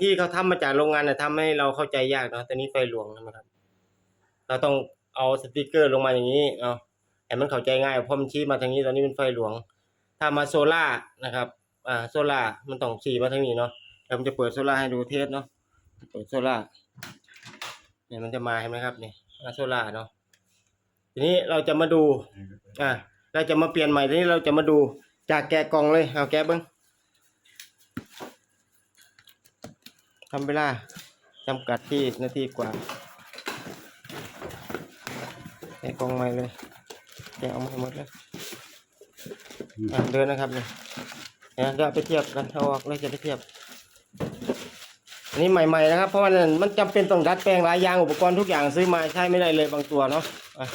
ที่เขาทำมาจากโรงงานน่ะทำให้เราเข้าใจยากเนาะแต่นี้ไฟหลวงนะครับ เราต้องเอาสติกเกอร์ลงมาอย่างนี้เอาให้มันเข้าใจง่ายเพราะมันชี้มาทางนี้ตอนนี้เป็นไฟหลวง ถ้ามาโซล่านะครับ อ่า โซล่ามันต้องชี้มาทางนี้เนาะเดี๋ยวผมจะเปิดโซล่าให้ดูเทสเนาะ เปิดโซล่าเนี่ยมันจะมาเห็นไหมครับนี่มาโซล่าเนาะ ทีนี้เราจะมาดู อ่า เราจะมาเปลี่ยนใหม่ ทีนี้เราจะมาดูจากแกะกล่องเลย เอาแกะเบิ้ง ทำเวลาจำกัดที่นาทีกว่าแกะกล่องใหม่เลยแกะออกมาให้หมดเลยอ่าเดินนะครับเนี่ยเดี๋ยวเราไปเทียบกันเอาออกเลยจะไปเทียบอันนี้ใหม่ๆนะครับ เพราะว่ามันมันจำเป็นต้องดัดแปลงหลายอย่างอุปกรณ์ทุกอย่างซื้อมาใช้ไม่ได้เลยบางตัวเนาะอะ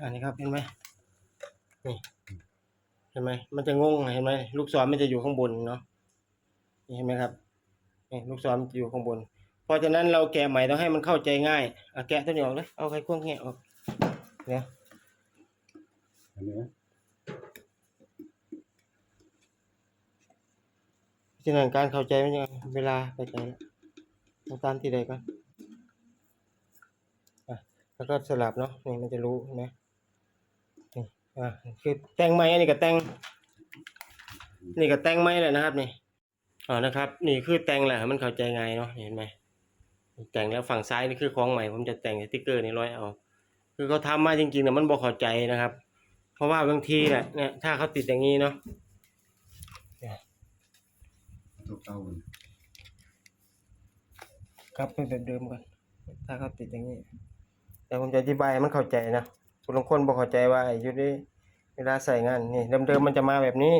อันนี้ครับเห็นไหมนี่เห็นไหมมันจะงงเห็นไหมลูกศรมันจะอยู่ข้างบนเนาะนี่ เห็นไหมครับนี่ลูกศรมันจะอยู่ข้างบน เพราะฉะนั้นเราแกะใหม่ต้องให้มันเข้าใจง่ายอะแกะตัวนี้ออกเลยเอาไขควงแงะออกเนี่ยอันนี้นะฉะนั้นการเข้าใจมันยังเวลาเข้าใจแล้วเอาตามที่ใดก่อนอะแล้วก็สลับเนาะนี่มันจะรู้นไหมนี่อะคือแต่งไม้อันนี้ก็แต่งนี่ก็แต่งไม้แหละนะครับนี่ อ๋อนะครับ นี่คือแต่งแหละมันเข้าใจง่ายเนาะเห็นไหมแต่งแล้วฝั่งซ้ายนี่คือของใหม่ผมจะแต่งสติ๊กเกอร์นี่ร้อยเอา คือเขาทำมาจริงๆแต่มันบ่เข้าใจนะครับ เพราะว่าบางทีเนี่ยเนี่ยถ้าเขาติดอย่างนี้เนาะตัวเก่าครับเป็นแบบเดิมก่อนถ้าเขาติดอย่างนี้ แต่ผมจะอธิบายมันเข้าใจนะบางคนบอกเข้าใจว่าไอ้อยู่นี่เวลาใส่งานนี่เดิมๆมันจะมาแบบนี้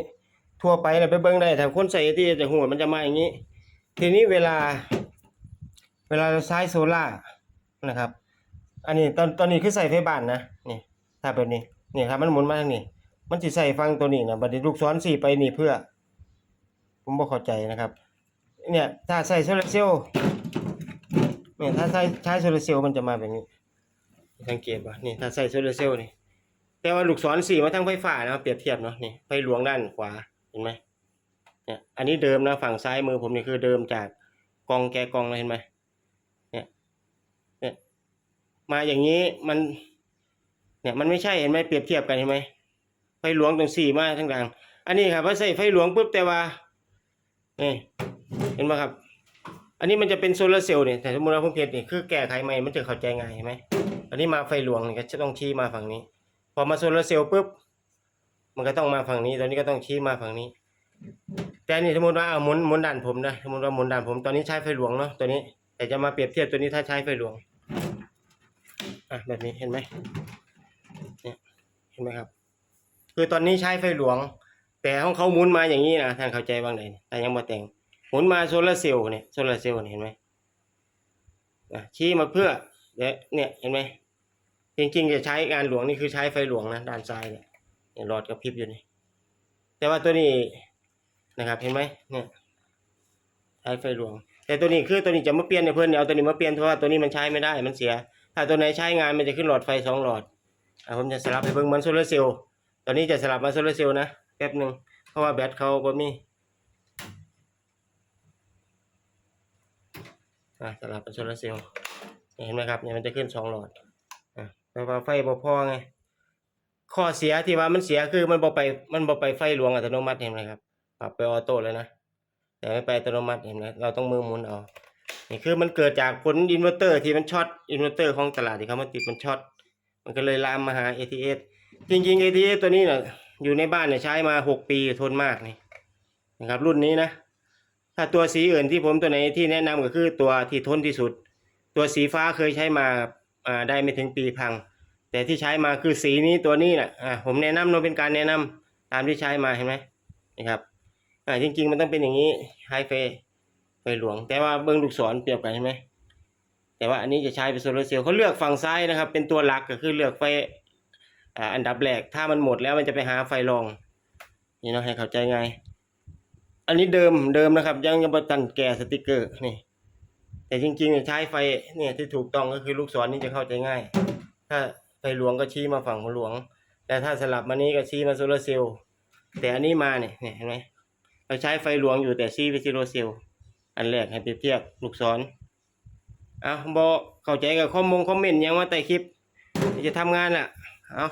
ทั่วไปเลยไปเบิ้งได้แต่คนใส่ที่จะหัวมันจะมาอย่างนี้ ทีนี้เวลา เวลาเราใช้โซล่านะครับ อันนี้ตอนตอนนี้คือใส่ไฟบ้านนะนี่ถ้าแบบนี้นี่ครับมันหมุนมาทางนี้ มันจะใส่ฟังตัวนี้นะบัดนี้ลูกศรสี่ไปนี่เพื่อ ผมบอกเข้าใจนะครับ เนี่ยถ้าใส่โซลาร์เซลล์เนี่ยถ้าใช้ใช้โซลาร์เซลล์มันจะมาแบบนี้สังเกตป่ะนี่ถ้าใส่โซลาร์เซลล์นี่แต่ว่าลูกศรสีมาทางไฟฟ้านะเปรียบเทียบเนาะนี่ไฟหลวงด้านขวา เห็นไหมเนี่ยอันนี้เดิมนะฝั่งซ้ายมือผมเนี่ยคือเดิมจากกองแกกองเลยเห็นไหมเนี่ยเนี่ยมาอย่างนี้มัน เนี่ยมันไม่ใช่เห็นไหมเปรียบเทียบกันเห็นไหมไฟหลวงตรงสี่มาทั้งกลางอันนี้ครับว่าใส่ไฟหลวงปุ๊บแต่ว่านี่เห็นไหมครับ อันนี้มันจะเป็นโซลาร์เซลล์เนี่ยแต่สมมติว่าผมเพียนี่ยคือแก้ไขใหม่มันจะเข้าใจง่ายเห็นไหมอันนี้มาไฟหลวงเนี่ยก็จะต้องชี้มาฝั่งนี้ พอมาโซลาร์เซลล์ปุ๊บ มันก็ต้องมาฝั่งนี้ตอนนี้ก็ต้องชี้มาฝั่งนี้ แต่นี่สมมติว่าเอาหมุนหมุนด่านผมนะสมมติว่าหมุนด่านผมตอนนี้ใช้ไฟหลวงเนาะตัวนี้ แต่จะมาเปรียบเทียบตัวนี้ถ้าใช้ไฟหลวงอะแบบนี้เห็นไหมเนี่ยเห็นไหมครับ คือตอนนี้ใช้ไฟหลวง แต่ของเขาหมุนมาอย่างนี้นะท่านเข้าใจบ้างไหนแต่ยังมาแต่งหมุนมาโซลาร์เซลล์เนี่ยโซลาร์เซลล์เห็นไหมอะชี้มาเพื่อเดี๋ยวเนี่ยเห็นไหมจริงๆจะใช้งานหลวงนี่คือใช้ไฟหลวงนะด้านซ้ายเนี่ย เนี่ยหลอดกระพริบอยู่นี่ แต่ว่าตัวนี้นะครับ เห็นไหมเนี่ยใช้ไฟหลวง แต่ตัวนี้คือตัวนี้จะมาเปลี่ยนในเพื่อนเนี่ยเอาตัวนี้มาเปลี่ยนเพราะว่าตัวนี้มันใช้ไม่ได้มันเสีย ถ้าตัวไหนใช้งานมันจะขึ้นหลอดไฟสองหลอดอะผมจะสลับให้เบิ่งเหมือนโซลาร์เซลล์ตอนนี้จะสลับมาโซลาร์เซลล์นะแป๊บหนึ่งเพราะว่าแบตเขาบ่มีอะสลับเป็นโซลาร์เซลล์เห็นไหมครับเนี่ยมันจะขึ้นสองหลอดอะแต่ว่าไฟบ่พอไง ข้อเสียที่ว่ามันเสียคือมันบ่ไปมันบ่ไปไฟหลวงอัตโนมัติเห็นไหมครับปรับไปออโต้เลยนะแต่ไม่ไปอัตโนมัติเห็นไหมเราต้องมือหมุนเอานี่คือมันเกิดจากผลอินเวอร์เตอร์ที่มันช็อตอินเวอร์เตอร์ของตลาดที่เขามาติดมันช็อตมันก็เลยลามมาหา ATS จริงๆ ATS ตัวนี้เนี่ยอยู่ในบ้านเนี่ยใช้มาหกปีทนมากนี่นะครับ รุ่นนี้นะ ถ้าตัวสีอื่นที่ผมตัวไหนที่แนะนำก็คือตัวที่ทนที่สุด ตัวสีฟ้าเคยใช้มาอ่าได้ไม่ถึงปีพัง แต่ที่ใช้มาคือสีนี้ตัวนี้แหละอ่าผมแนะนำเนาะเป็นการแนะนำตามที่ใช้มาเห็นไหมนี่ครับอ่าจริง ๆ มันต้องเป็นอย่างนี้ไฮเฟไฟหลวง แต่ว่าเบิ้งลูกศรเปรียบกันเห็นไหมแต่ว่าอันนี้จะใช้เป็นโซลาร์เซลล์เขาเลือกฝั่งซ้ายนะครับ เป็นตัวหลักก็คือเลือกไฟอ่าอันดับแรกถ้ามันหมดแล้วมันจะไปหาไฟรองนี่เนาะให้เข้าใจง่ายอันนี้เดิมเดิมนะครับ ยังยังบ่ตันแก่สติกเกอร์นี่ แต่จริงๆใช้ไฟเนี่ยที่ถูกต้องก็คือลูกศรนี่จะเข้าใจง่าย ถ้า ไฟหลวงก็ชี้มาฝั่งของหลวง แต่ถ้าสลับมานี้ก็ชี้มาโซลาร์เซลล์แต่อันนี้มาเนี่ยเห็นไหมเราใช้ไฟหลวงอยู่แต่ชี้ไปที่โรเซลล์อันแรกให้เปรียบเทียบลูกศรเอาบอเข้าใจกับข้อมงคอมเมนต์ยังว่าแต่คลิปจะทำงานอะเอา